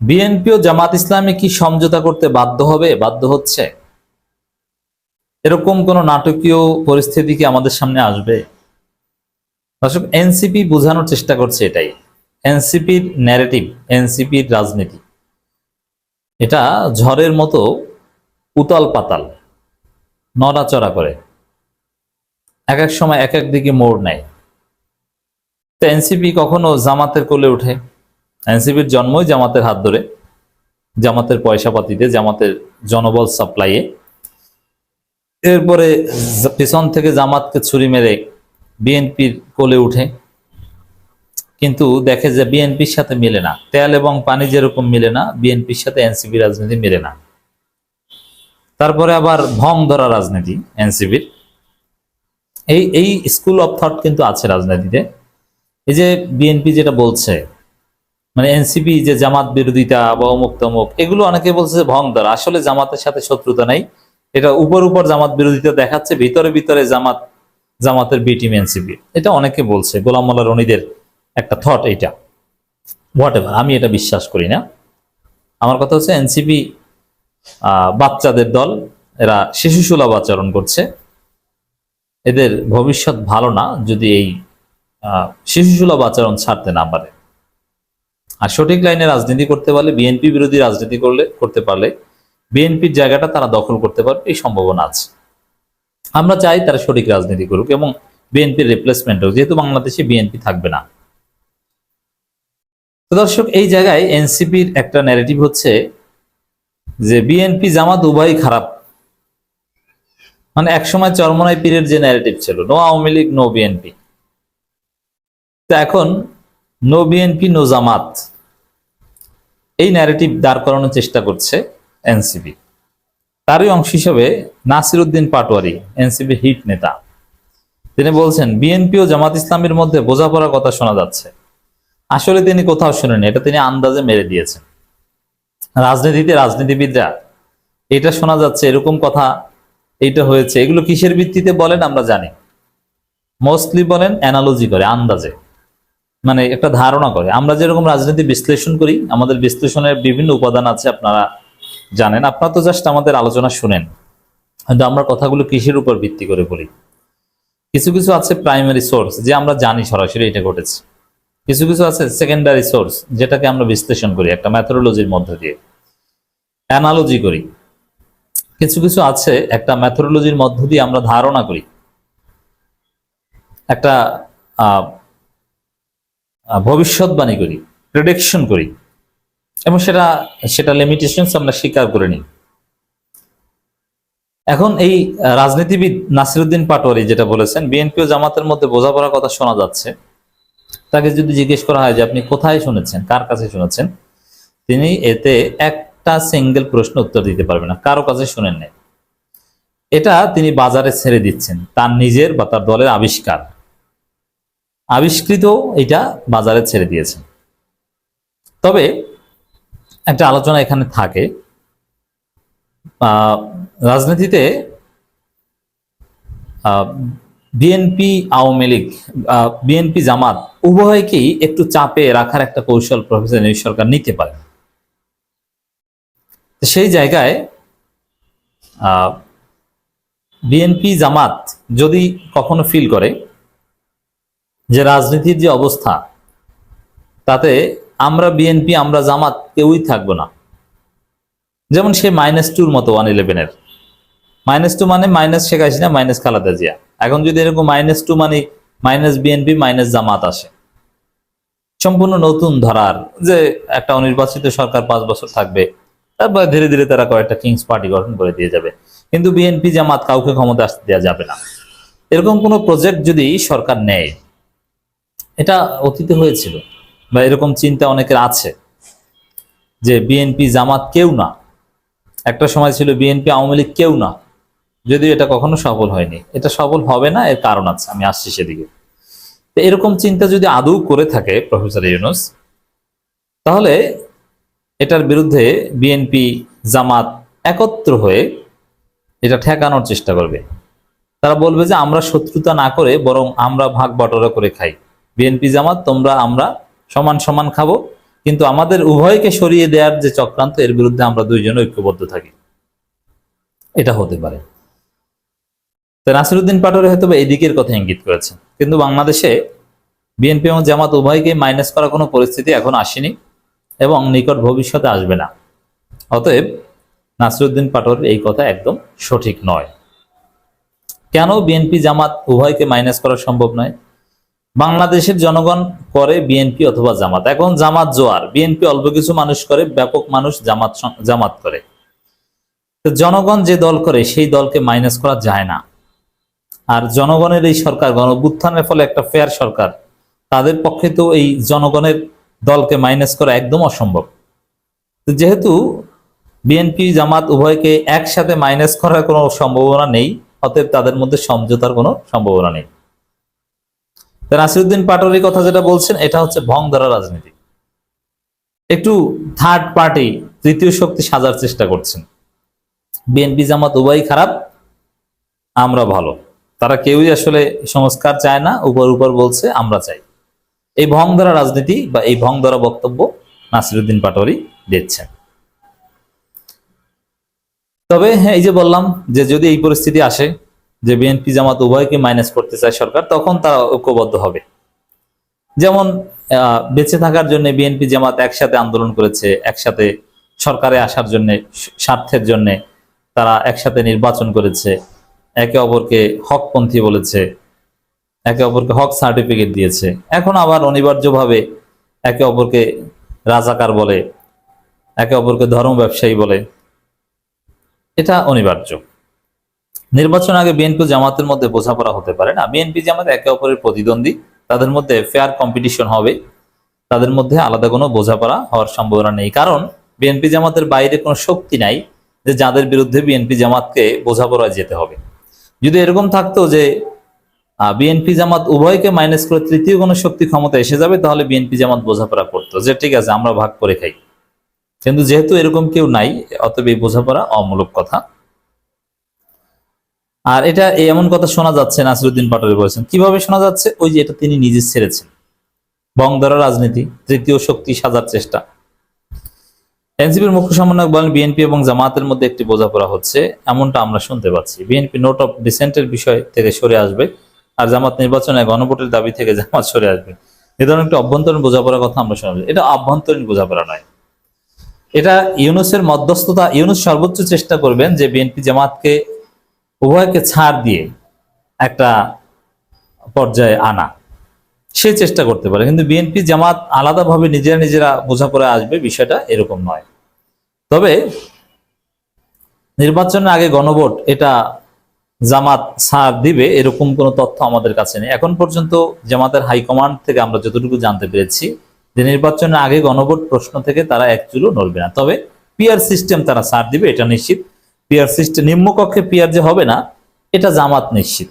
BNP ও জামাত ইসলামী কি সমঝোতা করতে বাধ্য হবে, বাধ্য হচ্ছে? এরকম কোন নাটকীয় পরিস্থিতি কি আমাদের সামনে আসবে? দর্শক, এনসিপি বোঝানোর চেষ্টা করছে এটাই। এনসিপির ন্যারেটিভ এনসিপির রাজনীতি। এটা ঝড়ের মতো উতাল পাতাল, নড়াচড়া করে। এক এক সময় এক এক দিকে মোড় নেয়। তো এনসিপি কখনো জামাতের কোলে উঠে এনসিপির জন্মই জামাতের হাত ধরে, জামাতের পয়সা পাতিতে, জামাতের জনবল সাপ্লাইয়ে এরপরে পিছন থেকে জামাতকে ছুরি মেরে বিএনপির কোলে উঠে। কিন্তু দেখে যে বিএনপির সাথে মিলে না, তেল এবং পানি যেরকম মিলে না, বিএনপির সাথে এনসিপি রাজনীতি মিলে না। তারপরে আবার ভং ধরা রাজনীতি এনসিপির। এই এই স্কুল অফ থট কিন্তু আছে রাজনীতিতে। এই যে বিএনপি যেটা বলছে মানে এনসিপি যে জামাত বিরোধিতা বা অমুক তমুক এগুলো অনেকে বলছে ভং ধরা আসলে জামাতের সাথে শত্রুতা নাই। এটা উপর উপর জামাত বিরোধিতা দেখাচ্ছে ভিতরে ভিতরে জামাত জামাতের বি টিম এনসিপি। এটা অনেকে বলছে গোলাম মোল্লা রনিদের একটা থট এটা হোয়াট এভার আমি এটা বিশ্বাস করি না। আমার কথা হচ্ছে এনসিপি বাচ্চাদের দল এরা শিশুসুলভ আচরণ করছে। এদের ভবিষ্যৎ ভালো না যদি এই আহ, শিশুসুলভ আচরণ ছাড়তে না পারে। আর সঠিক লাইনে রাজনীতি করতে পারলে, বিএনপি বিরোধী রাজনীতি করলে, করতে পারলে বিএনপির জায়গাটা তারা দখল করতে পারবে, এই সম্ভাবনা আছে। আমরা চাই তারা সঠিক রাজনীতি করুক এবং বিএনপির রিপ্লেসমেন্ট হোক, যেহেতু বাংলাদেশে বিএনপি থাকবে না। দর্শক, এই জায়গায় এনসিপির একটা ন্যারেটিভ হচ্ছে যে বিএনপি জামাত উভয়ই খারাপ। মানে একসময় চরমনাই পীরের যে ন্যারেটিভ ছিল no Awami League no BNP. তো এখন নো বিএনপি, নো জামাত। এই ন্যারেটিভ দাঁড় করানোর চেষ্টা করছে এনসিপি। তারই অংশ হিসেবে নাসির উদ্দিন পাটোয়ারি, এনসিপি হিট নেতা। তিনি বলছেন, বিএনপি ও জামাত ইসলামের মধ্যে বোঝাপড়ার কথা শোনা যাচ্ছে। আসলে তিনি কোথাও শুনেন এটা তিনি আন্দাজে মেরে দিয়েছেন। রাজনীতিতে রাজনীতিবিদরা, এটা শোনা যাচ্ছে, এরকম কথা এইটা হয়েছে। এগুলো কিসের ভিত্তিতে বলেন আমরা জানি। মোস্টলি বলেন অ্যানালজি করে, আন্দাজে। মানে একটা ধারণা করে। আমরা যেরকম রাজনীতি বিশ্লেষণ করি, আমাদের বিশ্লেষণের বিভিন্ন উপাদান আছে আপনারা জানেন। আপনারা তো জাস্ট আমাদের আলোচনা শুনেন। কিন্তু আমরা কথাগুলো কিসের উপর ভিত্তি করে বলি? কিছু কিছু আছে প্রাইমারি সোর্স যে আমরা জানি সরাসরি এটা ঘটেছে। কিছু কিছু আছে সেকেন্ডারি সোর্স যেটাকে আমরা বিশ্লেষণ করি একটা ম্যাথোলজির মধ্য দিয়ে। অ্যানালজি করি। কিছু কিছু আছে একটা ম্যাথোলজির মধ্য দিয়ে আমরা ধারণা করি। একটা ভবিষ্যৎবাণী করি প্রেডিকশন করি, এবং সেটা সেটা লিমিটেশনস আমরা স্বীকার করে নিই। এখন এই রাজনীতিবিদ নাসিরুদ্দিন পাটোয়ারি যেটা বলেছেন বিএনপি ও জামাতের মধ্যে বোঝাপড়ার কথা শোনা যাচ্ছে। তাকে যদি জিজ্ঞেস করা হয় যে আপনি কোথায় শুনেছেন, কার কাছে শুনেছেন, তিনি এতে একটা সিঙ্গেল প্রশ্ন উত্তর দিতে পারবেন না, কারও কাছে শুনেন নাই। এটা তিনি বাজারে ছেড়ে দিচ্ছেন, তার নিজের বা তার দলের আবিষ্কার। আবিষ্কৃত এটা বাজারে ছেড়ে দিয়েছেন তবে একটা আলোচনা এখানে থাকে। রাজনীতিতে বিএনপি, আওয়ামী লীগ বিএনপি, জামাত উভয়কেই একটু চাপে রাখার একটা কৌশল প্রফেসর নিউজ সরকার নিতে পারে সেই জায়গায় বিএনপি, জামাত যদি কখনো ফিল করে যে রাজনীতির যে অবস্থা, তাতে আমরা বিএনপি আমরা জামাত কেউই থাকব না। যেমন সে মাইনাস টুর মতো ওয়ান ইলেভেনের মাইনাস টু মানে মাইনাস শেখ হাসিনা মাইনাস খালাদা জিয়া। এখন যদি এরকম মাইনাস টু মানে মাইনাস বিএনপি মাইনাস জামাত আসে। সম্পূর্ণ নতুন ধরার যে একটা অনির্বাচিত সরকার পাঁচ বছর থাকবে, তারপর ধীরে ধীরে তারা কয়েকটা কিংস পার্টি গঠন করে দিয়ে যাবে। কিন্তু বিএনপি জামাত কাউকে ক্ষমতা আসতে দেওয়া যাবে না। এরকম কোনো প্রজেক্ট যদি সরকার নেয় এটা অতীতে হয়েছিল বা এরকম চিন্তা অনেকের আছে যে বিএনপি জামাত কেউ না। একটা সময় ছিল বিএনপি, আওয়ামী লীগ কেউ না। যদিও এটা কখনো সফল হয়নি। এটা সফল হবে না, এর কারণ আছে, আমি আসছি সেদিকে। তো এরকম চিন্তা যদি আদৌ করে থাকে প্রফেসর ইউনুস, তাহলে এটার বিরুদ্ধে বিএনপি, জামাত একত্র হয়ে এটা ঠেকানোর চেষ্টা করবে। তারা বলবে যে আমরা শত্রুতা না করে বরং আমরা ভাগ বটরা করে খাই। বিএনপি জামাত, তোমরা, আমরা সমান সমান খাব। কিন্তু আমাদের উভয়কে সরিয়ে দেওয়ার যে চক্রান্ত, এর বিরুদ্ধে আমরা দুইজন ঐক্যবদ্ধ থাকি। এটা হতে পারে। তো নাসিরুদ্দিন পাটোয়ারি হয়তো এই দিকের কথা ইঙ্গিত করেছেন। কিন্তু বাংলাদেশে বিএনপি এবং জামাত উভয়কে মাইনাস করার কোনো পরিস্থিতি এখন আসেনি এবং নিকট ভবিষ্যতে আসবে না। অতএব নাসিরুদ্দিন পাটোয়ারির এই কথা একদম সঠিক নয়। কেন বিএনপি জামাত উভয়কে মাইনাস করা সম্ভব নয়? বাংলাদেশের জনগণ করে বিএনপি অথবা জামাত। এখন জামাত জোয়ার। বিএনপি অল্প কিছু মানুষ করে, ব্যাপক মানুষ জামাত জামাত করে। তো জনগণ যে দল করে, সেই দলকে মাইনাস করা যায় না। আর জনগণের এই সরকার গণবুত্থানের ফলে একটা ফেয়ার সরকার, তাদের পক্ষে তো এই জনগণের দলকে মাইনাস করা একদম অসম্ভব। যেহেতু বিএনপি, জামাত উভয়কে একসাথে মাইনাস করার কোনো সম্ভাবনা নেই, অতএব তাদের মধ্যে সমঝোতার কোনো সম্ভাবনা নেই। নাসিরুদ্দিন পাটোয়ারির কথা যেটা বলছেন, এটা হচ্ছে ভং ধরা রাজনীতি। একটু থার্ড পার্টি তৃতীয় শক্তি সাজার চেষ্টা করছেন। বিএনপি জামাত উভয়ই খারাপ, আমরা ভালো। তারা কেউই আসলে সংস্কার চায় না, উপর উপর বলছে, আমরা চাই। এই ভং ধরা রাজনীতি বা এই ভং ধরা বক্তব্য নাসিরুদ্দিন পাটোয়ারি দিচ্ছেন। তবে হ্যাঁ এই যে বললাম যে যদি এই পরিস্থিতি আসে যে বিএনপি জামাত উভয়কে মাইনাস করতে চায় সরকার, তখন তারা ঐক্যবদ্ধ হবে। যেমন বেঁচে থাকার জন্য বিএনপি জামাত একসাথে আন্দোলন করেছে, একসাথে সরকারে আসার জন্য, স্বার্থের জন্য তারা একসাথে নির্বাচন করেছে। একে অপরকে হকপন্থী বলেছে, একে অপরকে হক সার্টিফিকেট দিয়েছে। এখন আবার অনিবার্যভাবে একে অপরকে রাজাকার বলে, একে অপরকে ধর্ম ব্যবসায়ী বলে। এটা অনিবার্য। নির্বাচন আগে বিএনপি জামাতের মধ্যে বোঝাপড়া হতে পারে না। বিএনপি জামাত একে অপরের প্রতিদ্বন্দ্বী। তাদের মধ্যে ফেয়ার কম্পিটিশন হবে। তাদের মধ্যে আলাদা কোনো বোঝাপড়া হওয়ার সম্ভাবনা নেই। কারণ বিএনপি জামাতের বাইরে কোনো শক্তি নাই যে যাদের বিরুদ্ধে বিএনপি জামাতকে বোঝাপড়ায় যেতে হবে। যদি এরকম থাকতো যে বিএনপি জামাত উভয়কে মাইনাস করে তৃতীয় কোনো শক্তি ক্ষমতা এসে যাবে, তাহলে বিএনপি জামাত বোঝাপড়া করতো। যে ঠিক আছে, আমরা ভাগ করে খাই। কিন্তু যেহেতু এরকম কেউ নাই, অতএব এই বোঝাপড়া অমূলক কথা। আর এটা এমন কথা শোনা যাচ্ছে নাসিরুদ্দিন পাটোয়ারি বলেছেন। কীভাবে শোনা যাচ্ছে? ওই যে এটা তিনি নিজে ছেড়েছেন। বংদরা রাজনীতি, তৃতীয় শক্তি সাজার চেষ্টা। এনসিপির মুখ্য সমন্বয়ক বলেন, বিএনপি এবং জামাতের মধ্যে একটি বোঝাপড়া হচ্ছে, এমনটা আমরা শুনতে পাচ্ছি। বিএনপি নোট অফ ডিসেন্টের বিষয় থেকে সরে আসবে, আর জামাত নির্বাচনে গণভোটের দাবি থেকে জামাত সরে আসবে। এ ধরনের একটি অভ্যন্তরীণ বোঝাপড়ার কথা আমরা শুনলাম। এটা অভ্যন্তরীণ বোঝাপড়া নয়। এটা ইউনুসের মধ্যস্থতা, ইউনুস সর্বোচ্চ চেষ্টা করবেন যে বিএনপি জামাতকে উভয়কে ছাড় দিয়ে একটা পর্যায়ে আনা। সে চেষ্টা করতে পারে, কিন্তু বিএনপি জামাত আলাদাভাবে নিজেরা নিজেরা বোঝাপড়া আসবে, বিষয়টা এরকম নয়। তবে নির্বাচনের আগে গণভোট, এটা জামাত ছাড় দিবে, এরকম কোনো তথ্য আমাদের কাছে নেই। এখন পর্যন্ত জামাতের হাইকমান্ড থেকে আমরা যতটুকু জানতে পেরেছি, যে নির্বাচনের আগে গণভোট প্রশ্ন থেকে তারা এক চুলো নড়বে না। তবে পিআর সিস্টেম তারা ছাড় দিবে, এটা নিশ্চিত। পিআর সিস্টেম নিম্নকক্ষে পিয়ার যে হবে না এটা জামাত নিশ্চিত।